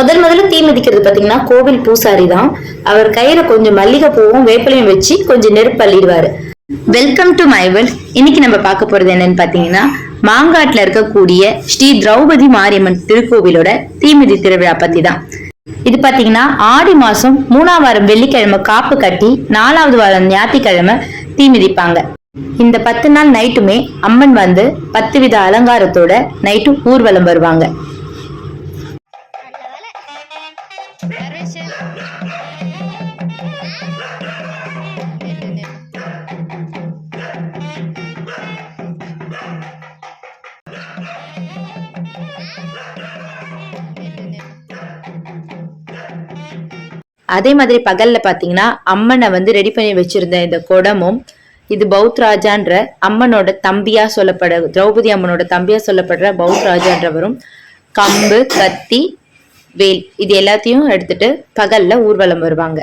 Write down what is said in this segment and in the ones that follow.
முதல் முதல்ல தீ மிதிக்கிறது பாத்தீங்கன்னா கோவில் பூசாரி தான். அவர் கையில கொஞ்சம் மல்லிகை பூவும் வேப்பிலையும் வச்சு கொஞ்சம் நெருப்பு அள்ளிடுவாரு. வெல்கம் டு மை இன்னைக்கு நம்ம பார்க்க போறது என்னன்னு பாத்தீங்கன்னா மாங்காட்டுல இருக்கக்கூடிய ஸ்ரீ திரௌபதி மாரியம்மன் திருக்கோவிலோட தீமிதி திருவிழா பத்தி தான். இது பாத்தீங்கன்னா ஆடி மாசம் மூணாம் வாரம் வெள்ளிக்கிழமை காப்பு கட்டி நாலாவது வாரம் ஞாயிற்றுக்கிழமை தீ மிதிப்பாங்க. இந்த பத்து நாள் நைட்டுமே அம்மன் வந்து பத்து வித அலங்காரத்தோட நைட்டு ஊர்வலம் வருவாங்க. அதே மாதிரி பகல்ல பாத்தீங்கன்னா அம்மனை வந்து ரெடி பண்ணி வச்சிருந்த இந்த குடமும் இது பௌத்ராஜான்ற அம்மனோட தம்பியா சொல்லப்பட திரௌபதி அம்மனோட தம்பியா சொல்லப்படுற பௌத்ராஜான்றவரும் கம்பு கத்தி வேல் இது எல்லாத்தையும் எடுத்துட்டு பகல்ல ஊர்வலம் வருவாங்க.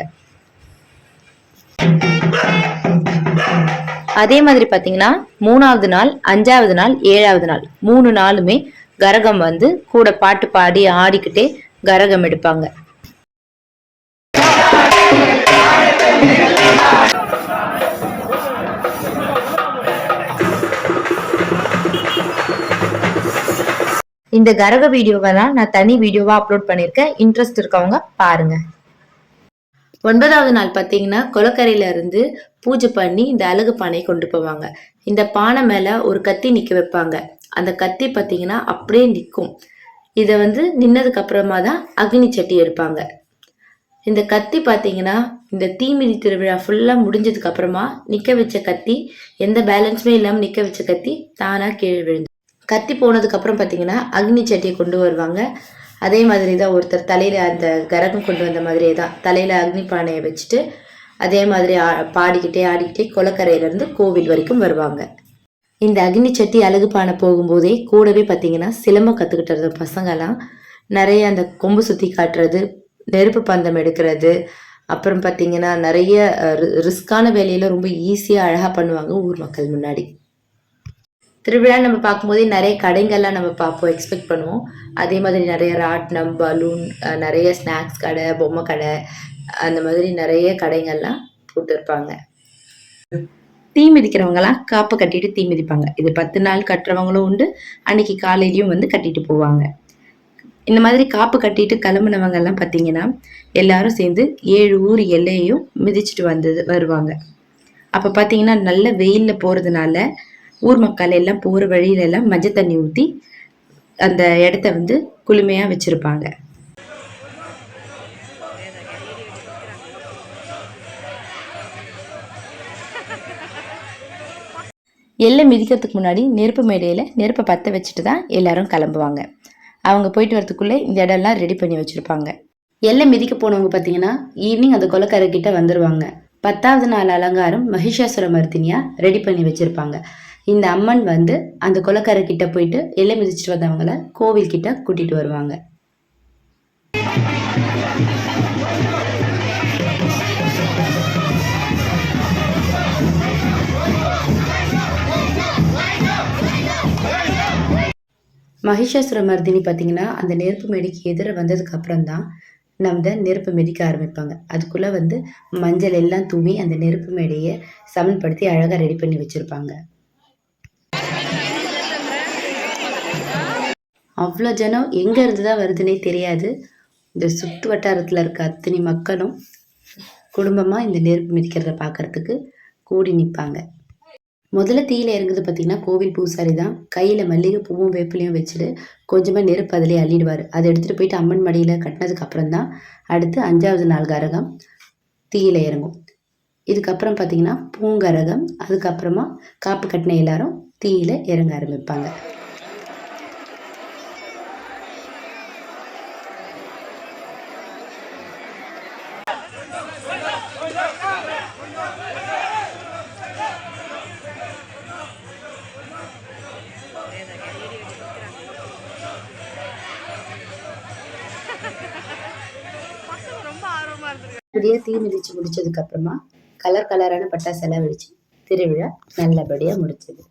அதே மாதிரி பாத்தீங்கன்னா மூணாவது நாள் அஞ்சாவது நாள் ஏழாவது நாள் மூணு நாளுமே கரகம் வந்து கூட பாட்டு பாடி ஆடிக்கிட்டே கரகம் எடுப்பாங்க. இந்த கரக வீடியோவெல்லாம் நான் தனி வீடியோவா அப்லோட் பண்ணியிருக்கேன். இன்ட்ரெஸ்ட் இருக்கவங்க பாருங்க. ஒன்பதாவது நாள் பார்த்தீங்கன்னா கொலக்கரையில இருந்து பூஜை பண்ணி இந்த அழகு பானையை கொண்டு போவாங்க. இந்த பானை மேல ஒரு கத்தி நிக்க வைப்பாங்க. அந்த கத்தி பார்த்தீங்கன்னா அப்படியே நிற்கும் இதை வந்து நின்னதுக்கு அப்புறமா தான் அக்னி சட்டி எடுப்பாங்க. இந்த கத்தி பார்த்தீங்கன்னா இந்த தீமிதி திருவிழா ஃபுல்லாக முடிஞ்சதுக்கு அப்புறமா நிற்க வச்ச கத்தி எந்த பேலன்ஸுமே இல்லாமல் நிற்க வச்ச கத்தி தானாக கீழே விழுந்து கத்தி போனதுக்கு அப்புறம் பார்த்தீங்கன்னா அக்னி சட்டியை கொண்டு வருவாங்க. அதே மாதிரி தான் ஒருத்தர் தலையில் அந்த கரகம் கொண்டு வந்த மாதிரியே தான். தலையில் அக்னி பானையை வச்சுட்டு அதே மாதிரி ஆ- பாடிக்கிட்டே ஆடிக்கிட்டே குளக்கரையிலேருந்து கோவில் வரைக்கும் வருவாங்க. இந்த அக்னி சட்டி அழகு பானை போகும்போதே கூடவே பார்த்தீங்கன்னா சிலம்பம் கற்றுக்கிட்டு பசங்கெல்லாம் நிறைய அந்த கொம்பு சுற்றி காட்டுறது நெருப்பு பந்தம் எடுக்கிறது அப்புறம் பார்த்தீங்கன்னா நிறைய ரிஸ்கான வேலையில ரொம்ப ஈஸியாக அழகாக பண்ணுவாங்க ஊர் மக்கள் முன்னாடி. திருவிழா நம்ம பார்க்கும்போதே நிறைய கடைங்கள்லாம் நம்ம பார்ப்போம் எக்ஸ்பெக்ட் பண்ணுவோம். அதே மாதிரி நிறைய ராட்டினம் பலூன் நிறைய ஸ்நாக்ஸ் கடை பொம்மை கடை அந்த மாதிரி நிறைய கடைங்கள்லாம் போட்டிருப்பாங்க. தீ மிதிக்கிறவங்கலாம் காப்பு கட்டிட்டு தீ மிதிப்பாங்க. இது பத்து நாள் கட்டுறவங்களும் உண்டு. அன்னைக்கு காலையிலையும் வந்து கட்டிட்டு போவாங்க. இந்த மாதிரி காப்பு கட்டிட்டு கிளம்புனவங்கெல்லாம் பார்த்தீங்கன்னா எல்லாரும் சேர்ந்து ஏழு ஊர் எல்லையையும் மிதிச்சுட்டு வந்தது வருவாங்க. அப்போ பார்த்தீங்கன்னா நல்ல வெயிலில் போகிறதுனால ஊர் மக்கள் எல்லாம் போகிற வழியில எல்லாம் மஞ்சள் தண்ணி ஊற்றி அந்த இடத்த வந்து குளுமையாக வச்சுருப்பாங்க. எல்லை மிதிக்கிறதுக்கு முன்னாடி நெருப்பு மேடையில் நெருப்பை பற்ற வச்சுட்டு தான் எல்லாரும் கிளம்புவாங்க. அவங்க போயிட்டு வரதுக்குள்ளே இந்த இடம்லாம் ரெடி பண்ணி வச்சுருப்பாங்க. எல்லை மிதிக்க போனவங்க பார்த்தீங்கன்னா ஈவினிங் அந்த கொலக்கரை கிட்ட வந்துருவாங்க. பத்தாவது நாள் அலங்காரம் மகிஷாசுர மர்த்தினியா ரெடி பண்ணி வச்சிருப்பாங்க. இந்த அம்மன் வந்து அந்த கொலக்கரை கிட்ட போயிட்டு எல்லை மிதிச்சிட்டு வந்தவங்கள கோவில் கிட்ட கூட்டிட்டு வருவாங்க. மகிஷாசுர மர்தினி பார்த்தீங்கன்னா அந்த நெருப்பு மேடைக்கு எதிர வந்ததுக்கு அப்புறம் தான் நம்ம நெருப்பு மிதிக்க ஆரம்பிப்பாங்க. அதுக்குள்ளே வந்து மஞ்சள் எல்லாம் தூவி அந்த நெருப்பு மேடையை சமன்படுத்தி அழகாக ரெடி பண்ணி வச்சுருப்பாங்க. அவ்வளோ ஜனம் எங்கே இருந்து தான் வருதுன்னே தெரியாது. இந்த சுற்று வட்டாரத்தில் இருக்க அத்தனை மக்களும் குடும்பமாக இந்த நெருப்பு மிதிக்கிறத பார்க்குறதுக்கு கூடி நிற்பாங்க முதல்ல தீயில இறங்குது பார்த்தீங்கன்னா கோவில் பூசாரி தான். கையில் மல்லிகை பூவும் வேப்பிலையும் வச்சுட்டு கொஞ்சமாக நெருப்பு அதிலே அள்ளிடுவார். அதை எடுத்துகிட்டு போயிட்டு அம்மன் மடியில் கட்டினதுக்கு அப்புறம் தான் அடுத்து அஞ்சாவது நாள் கரகம் தீயில இறங்கும். இதுக்கப்புறம் பார்த்தீங்கன்னா பூங்கரகம் அதுக்கப்புறமா காப்பு கட்டின எல்லாரும் தீயில இறங்க ஆரம்பிப்பாங்க. இப்படியே தீ மிதிச்சு முடிச்சதுக்கு அப்புறமா கலர் கலரான பட்டாசு எல்லாம் வெடிச்சு திருவிழா நல்லபடியா முடிச்சது.